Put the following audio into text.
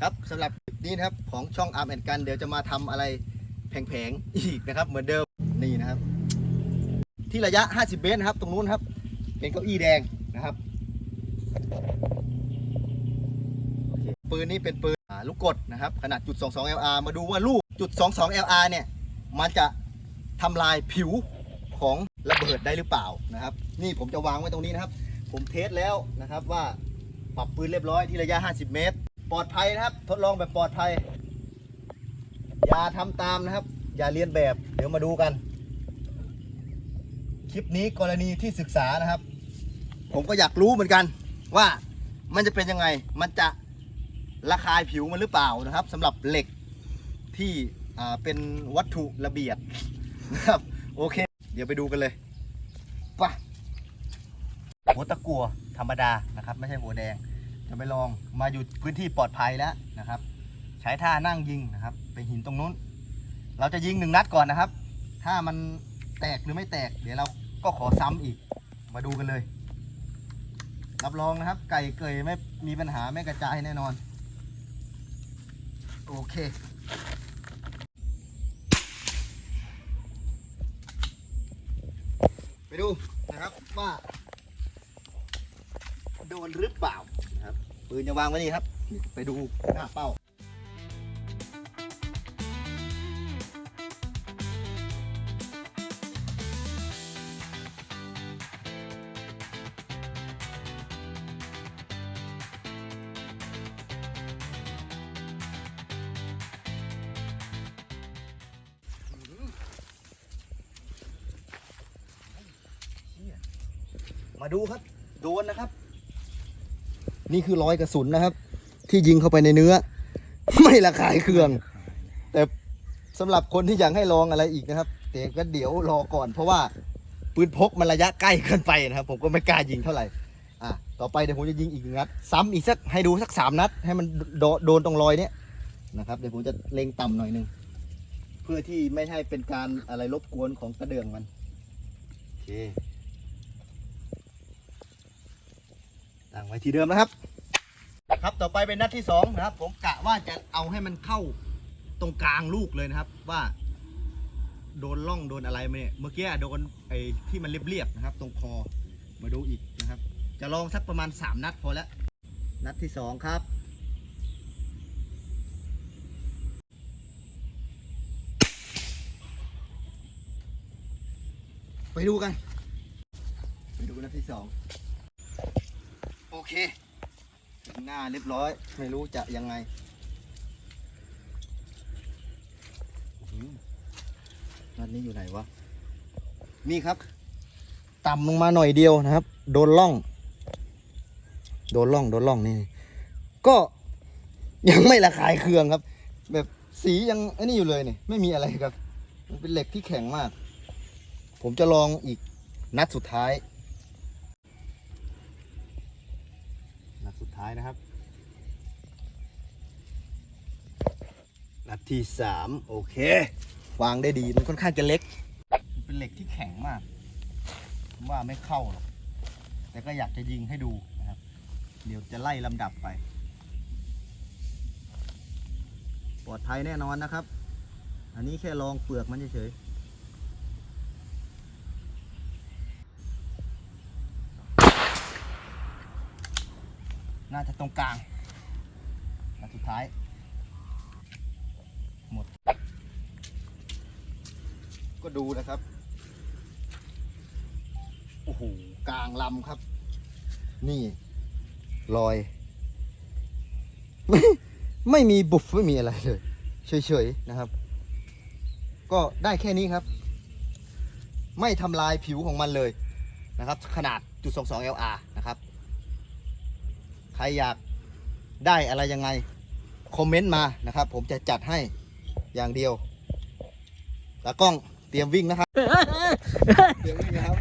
ครับสำหรับคลิปนี้นะครับของช่องอาร์มแอนกันเดี๋ยวจะมาทำอะไรแผงๆอีกนะครับ เหมือนเดิมนี่นะครับ ที่ระยะ 50 เมตรนะครับ ตรงนู้นครับ เป็นเก้าอี้แดงนะครับโอเคปืนนี้เป็นปืนอ่าลูกกดนะครับ ขนาดจุด22 LR มาดูว่าลูกจุด22 LR เนี่ย มันจะทำลายผิวของระเบิดได้หรือเปล่านะครับ นี่ผมจะวางไว้ตรงนี้นะครับ ผมเทสแล้วนะครับว่าปรับปืนเรียบร้อยที่ระยะ 50 เมตร ปลอดภัยนะครับ ทดลองแบบปลอดภัย อย่าทำตามนะครับ อย่าเรียนแบบ เดี๋ยวมาดูกัน คลิปนี้กรณีที่ศึกษานะครับ ผมก็อยากรู้เหมือนกันว่ามันจะเป็นยังไง มันจะระคายผิวมันหรือเปล่านะครับสำหรับเหล็กที่เป็นวัตถุระเบียดนะครับ โอเค เดี๋ยวไปดูกันเลยไปหัวตะกัวธรรมดานะครับ ไม่ใช่หัวแดง จะไปลองมาอยู่พื้นที่ปลอดภัยแล้วนะครับ ใช้ท่านั่งยิงนะครับ ไปหินตรงนู้น เราจะยิงหนึ่งนัดก่อนนะครับ ถ้ามันแตกหรือไม่แตก เดี๋ยวเราก็ขอซ้ำอีก มาดูกันเลย รับรองนะครับ ไก่เกยไม่มีปัญหาไม่กระจายแน่นอน โอเคไปดูนะครับว่า ดนหรือเปล่าครับปืนจะวางไว้นี่ครับ ไปดูหน้าเป้ามาดูครับ โดนนะครับ นี่คือรอยกระสุนนะครับ ที่ยิงเข้าไปในเนื้อ ไม่ระคายเคือง แต่สำหรับคนที่อยากให้ลองอะไรอีกนะครับแต่ก็เดี๋ยวรอก่อน เพราะว่าปืนพกมันระยะใกล้เกินไปนะครับ ผมก็ไม่กล้ายิงเท่าไหร่อะต่อไปเดี๋ยวผมจะยิงอีกนัด ซ้ำอีกสักให้ดูสักสามนัด ให้มันโดโดนตรงรอยเนี้ยนะครับเดี๋ยวผมจะเล็งต่ำหน่อยหนึงเพื่อที่ไม่ให้เป็นการอะไรรบกวนของกระเดื่องมันโอเค ตั้งไว้ที่เดิมนะครับ ครับต่อไปเป็นนัดที่สองนะครับ ผมกะว่าจะเอาให้มันเข้าตรงกลางลูกเลยนะครับ ว่า โดนล่องโดนอะไรมเนี่ยเมื่อกี้โดนไอ้ที่มันเรียบๆนะครับ ตรงคอมาดูอีกนะครับ จะลองสักประมาณ 3 นัดพอแล้วนัดที่สองครับไปดูกัน ไปดูนัดที่สอง โอเค หน้าเรียบร้อย ไม่รู้จะยังไงนัดนี้อยู่ไหนวะ นี่ครับ ต่ำลงมาหน่อยเดียวนะครับ โดนล่อง โดนล่อง โดนล่องนี่ ก็ยังไม่ระคายเคืองครับ แบบสียังไอ้นี่อยู่เลยเนี่ยไม่มีอะไรครับ มันเป็นเหล็กที่แข็งมาก ผมจะลองอีกนัดสุดท้าย ท้ายนะครับ นัดที่สามโอเค วางได้ดีมันค่อนข้างจะเล็ก เป็นเหล็กที่แข็งมากผมว่าไม่เข้าหรอก แต่ก็อยากจะยิงให้ดูนะครับ เดี๋ยวจะไล่ลำดับไป ปลอดภัยแน่นอนนะครับ อันนี้แค่ลองเปลือกมันเฉยๆ น่าจะตรงกลางนัดสุดท้าย หมด ก็ดูนะครับ โอ้โห กลางลำครับ นี่รอย ไม่ไม่มีบุบไม่มีอะไรเลย เฉยๆนะครับ ก็ได้แค่นี้ครับ ไม่ทำลายผิวของมันเลยนะครับ ขนาดจุด22 LR นะครับ ใครอยากได้อะไรยังไง คอมเมนต์มานะครับ ผมจะจัดให้อย่างเดียวตากล้องเตรียมวิ่งนะครับ เตรียมวิ่งนะครับ